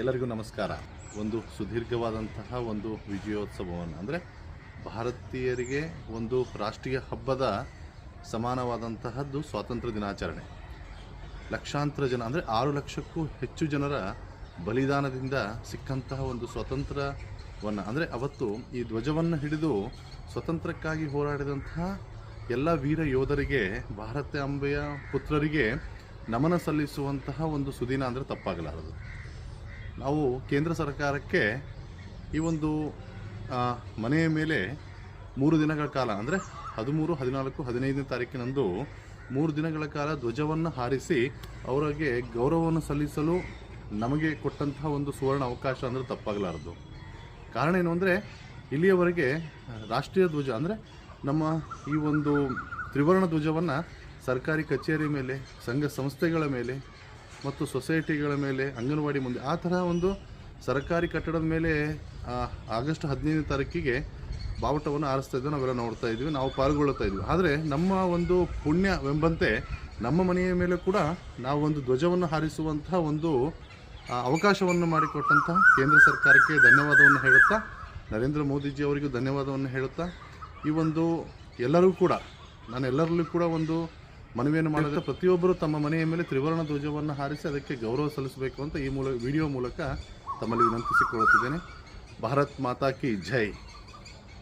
ಎಲ್ಲರಿಗೂ ನಮಸ್ಕಾರ. ಒಂದು ಸುದೀರ್ಘವಾದಂತಹ ಒಂದು ವಿಜಯೋತ್ಸವವನ್ನು, ಅಂದರೆ ಭಾರತೀಯರಿಗೆ ಒಂದು ರಾಷ್ಟ್ರೀಯ ಹಬ್ಬದ ಸಮಾನವಾದಂತಹದ್ದು ಸ್ವಾತಂತ್ರ್ಯ ದಿನಾಚರಣೆ. ಲಕ್ಷಾಂತರ ಜನ, ಅಂದರೆ ಆರು ಲಕ್ಷಕ್ಕೂ ಹೆಚ್ಚು ಜನರ ಬಲಿದಾನದಿಂದ ಸಿಕ್ಕಂತಹ ಒಂದು ಸ್ವಾತಂತ್ರ್ಯವನ್ನು, ಅಂದರೆ ಅವತ್ತು ಈ ಧ್ವಜವನ್ನು ಹಿಡಿದು ಸ್ವತಂತ್ರಕ್ಕಾಗಿ ಹೋರಾಡಿದಂತಹ ಎಲ್ಲ ವೀರ ಯೋಧರಿಗೆ, ಭಾರತ ಅಂಬೆಯ ಪುತ್ರರಿಗೆ ನಮನ ಸಲ್ಲಿಸುವಂತಹ ಒಂದು ಸುದಿನ ಅಂದರೆ ತಪ್ಪಾಗಲಾರದು. ನಾವು ಕೇಂದ್ರ ಸರ್ಕಾರಕ್ಕೆ ಈ ಒಂದು ಮನೆಯ ಮೇಲೆ ಮೂರು ದಿನಗಳ ಕಾಲ, ಅಂದರೆ ಹದಿಮೂರು, ಹದಿನಾಲ್ಕು, ಹದಿನೈದನೇ ತಾರೀಕಿನಂದು ಮೂರು ದಿನಗಳ ಕಾಲ ಧ್ವಜವನ್ನು ಹಾರಿಸಿ ಅವರಿಗೆ ಗೌರವವನ್ನು ಸಲ್ಲಿಸಲು ನಮಗೆ ಕೊಟ್ಟಂತಹ ಒಂದು ಸುವರ್ಣ ಅವಕಾಶ ಅಂದರೆ ತಪ್ಪಾಗಲಾರದು. ಕಾರಣ ಏನು ಅಂದರೆ, ಇಲ್ಲಿಯವರೆಗೆ ರಾಷ್ಟ್ರೀಯ ಧ್ವಜ, ಅಂದರೆ ನಮ್ಮ ಈ ಒಂದು ತ್ರಿವರ್ಣ ಧ್ವಜವನ್ನು ಸರ್ಕಾರಿ ಕಚೇರಿ ಮೇಲೆ, ಸಂಘ ಸಂಸ್ಥೆಗಳ ಮೇಲೆ ಮತ್ತು ಸೊಸೈಟಿಗಳ ಮೇಲೆ, ಅಂಗನವಾಡಿ ಮುಂದೆ, ಆ ಥರ ಒಂದು ಸರ್ಕಾರಿ ಕಟ್ಟಡದ ಮೇಲೆ ಆಗಸ್ಟ್ ಹದಿನೈದನೇ ತಾರೀಕಿಗೆ ಬಾವುಟವನ್ನು ಆರಿಸ್ತಾ ಇದ್ವಿ ನಾವೆಲ್ಲ ನೋಡ್ತಾ ಇದ್ವಿ ನಾವು ಪಾಲ್ಗೊಳ್ಳುತ್ತಾ ಇದ್ವಿ ಆದರೆ ನಮ್ಮ ಒಂದು ಪುಣ್ಯವೆಂಬಂತೆ ನಮ್ಮ ಮನೆಯ ಮೇಲೆ ಕೂಡ ನಾವು ಒಂದು ಧ್ವಜವನ್ನು ಹಾರಿಸುವಂತಹ ಒಂದು ಅವಕಾಶವನ್ನು ಮಾಡಿಕೊಟ್ಟಂತಹ ಕೇಂದ್ರ ಸರ್ಕಾರಕ್ಕೆ ಧನ್ಯವಾದವನ್ನು ಹೇಳುತ್ತಾ, ನರೇಂದ್ರ ಮೋದಿಜಿ ಅವರಿಗೂ ಧನ್ಯವಾದವನ್ನು ಹೇಳುತ್ತಾ, ಈ ಒಂದು ಎಲ್ಲರಿಗೂ ಕೂಡ ನಾನು ಎಲ್ಲರಲ್ಲೂ ಕೂಡ ಒಂದು ಮನವಿಯನ್ನು ಮಾಡಿದ್ರೆ ಪ್ರತಿಯೊಬ್ಬರು ತಮ್ಮ ಮನೆಯ ಮೇಲೆ ತ್ರಿವರ್ಣ ಧ್ವಜವನ್ನು ಹಾರಿಸಿ ಅದಕ್ಕೆ ಗೌರವ ಸಲ್ಲಿಸಬೇಕು ಅಂತ ಈ ಮೂಲ ವಿಡಿಯೋ ಮೂಲಕ ತಮ್ಮಲ್ಲಿ ವಿನಂತಿಸಿಕೊಳ್ಳುತ್ತಿದ್ದೇನೆ. ಭಾರತ್ ಮಾತಾ ಕಿ ಜೈ.